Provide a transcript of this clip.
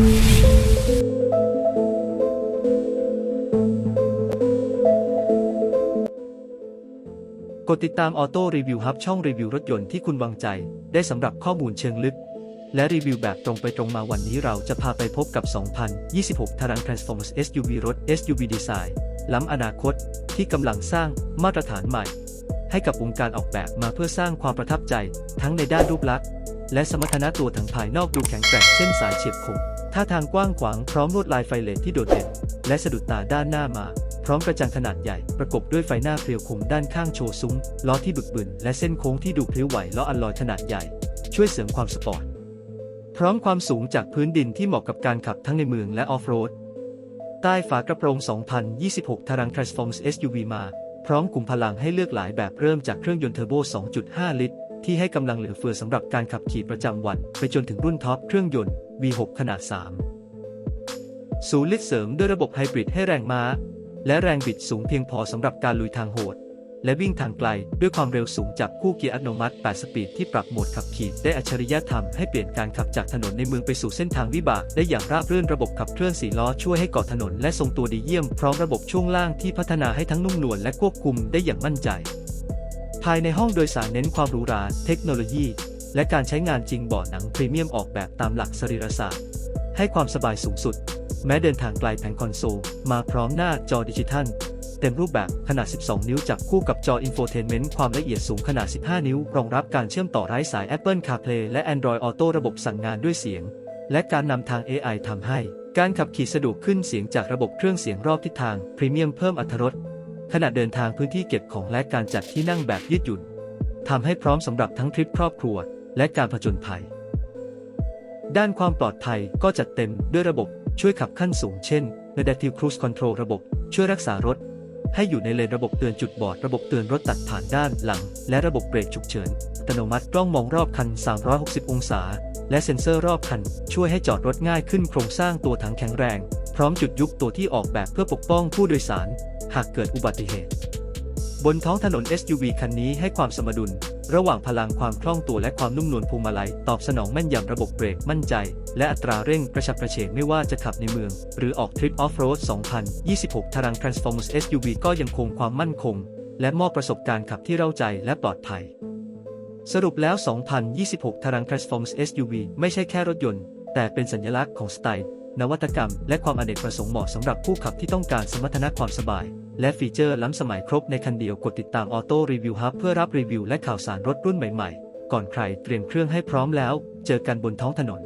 กดติดตามออโต้รีวิวฮับช่องรีวิวรถยนต์ที่คุณวางใจ ได้สำหรับข้อมูลเชิงลึก และรีวิวแบบตรงไปตรงมาวันนี้เราจะพาไปพบกับ 2026 t a r a n Transformers SUV รถ SUV Design ล้ำอนาคต ที่กำลังสร้างมาตรฐานใหม่ ให้กับวงการออกแบบมาเพื่อสร้างความประทับใจ ทั้งในด้านรูปลักษณ์ และสมรรถนะตัวถังภายนอกดูแข็งแกร่งเส้นสายเฉียบคม ท่าทางกว้างขวางพร้อมลวดลายไฟเลนที่โดดเด่น และสะดุดตาด้านหน้ามา พร้อมกระจังขนาดใหญ่ประกบด้วยไฟหน้าเพรียวคมด้านข้างโชว์ซุ้ม ล้อที่บึกบึน และเส้นโค้งที่ดูพลิ้วไหวล้ออัลลอยขนาดใหญ่ ช่วยเสริมความสปอร์ตพร้อมความสูงจากพื้นดินที่เหมาะกับการขับทั้งในเมืองและออฟโรดใต้ฝากระโปรง 2026 ทารัง Transforms SUV มา พร้อมกลุ่มพลังให้เลือกหลายแบบเริ่มจากเครื่องยนต์เทอร์โบ 2.5 ลิตร ที่ให้กำลังเหลือเฟือสำหรับการขับขี่ประจำวัน ไปจนถึงรุ่นท็อปเครื่องยนต์ V6 ขนาด 3 ศูนย์ลิตรเสริมด้วยระบบไฮบริดให้แรงม้า และแรงบิดสูงเพียงพอสำหรับการลุยทางโหด และวิ่งทางไกลด้วยความเร็วสูงจากคู่เกียร์อัตโนมัติ 8 สปีดที่ปรับโหมดขับขี่ได้อัจฉริยะทำให้เปลี่ยนการขับจากถนนในเมืองไปสู่เส้นทางวิบากได้อย่างราบรื่นระบบขับเคลื่อน4ล้อช่วยให้เกาะถนนและทรงตัวดีเยี่ยมพร้อมระบบช่วงล่างที่พัฒนาให้ทั้งนุ่มนวลและควบคุมได้อย่างมั่นใจ ภายในห้องโดยสารเน้นความหรูหรา เทคโนโลยี และการใช้งานจริงเบาะหนังพรีเมียมออกแบบตามหลักสรีรศาสตร์ ให้ความสบายสูงสุด แม้เดินทางไกลแผงคอนโซล มาพร้อมหน้าจอดิจิทัล เต็มรูปแบบขนาด 12 นิ้วจับคู่กับจออินโฟเทนเมนต์ความละเอียดสูงขนาด 15 นิ้ว รองรับการเชื่อมต่อไร้สาย Apple CarPlay และ Android Auto ระบบสั่งงานด้วยเสียง และการนำทาง AI ทำให้ การขับขี่สะดวกขึ้นเสียงจากระบบเครื่องเสียงรอบทิศทางพรีเมียมเพิ่มอรรถรส ขณะเดินทางพื้นที่เก็บของและการจัดที่นั่งแบบยืดหยุ่นทำให้พร้อมสำหรับทั้งทริปครอบครัว และการผจญภัย ด้านความปลอดภัยก็จัดเต็มด้วยระบบช่วยขับขั้นสูงเช่น Adaptive Cruise Control ระบบช่วยรักษารถ ให้อยู่ในเลนระบบเตือนจุดบอด ระบบเตือนรถตัดผ่านด้านหลัง และระบบเบรกฉุกเฉินอัตโนมัติกล้องมองรอบคัน 360 องศา และเซ็นเซอร์รอบคัน ช่วยให้จอดรถง่ายขึ้นโครงสร้างตัวถังแข็งแรง พร้อมจุดยุบตัวที่ออกแบบเพื่อปกป้องผู้โดยสาร หากเกิดอุบัติเหตุ บนท้องถนน SUV คันนี้ให้ความสมดุล ระหว่างพลังความคล่องตัวและความนุ่มนวลพวงมาลัย ตอบสนองแม่นยำระบบเบรกมั่นใจ และอัตราเร่งกระฉับกระเฉงไม่ว่าจะขับในเมือง หรือออกทริปออฟโรด 2026 ทารัง Transformers SUV ก็ยังคงความมั่นคง และมอบประสบการณ์ขับที่เร้าใจและปลอดภัย สรุปแล้ว 2026 ทารัง Transformers SUV ไม่ใช่แค่รถยนต์ แต่เป็นสัญลักษณ์ของสไตล์ นวัตกรรม และความอเนกประสงค์เหมาะสำหรับผู้ขับที่ต้องการสมรรถนะความสบาย และฟีเจอร์ล้ำสมัยครบในคันเดียวกดติดตามออโต้รีวิวฮับเพื่อรับรีวิวและข่าวสารรถรุ่นใหม่ๆ ก่อนใครเตรียมเครื่องให้พร้อมแล้ว เจอกันบนท้องถนน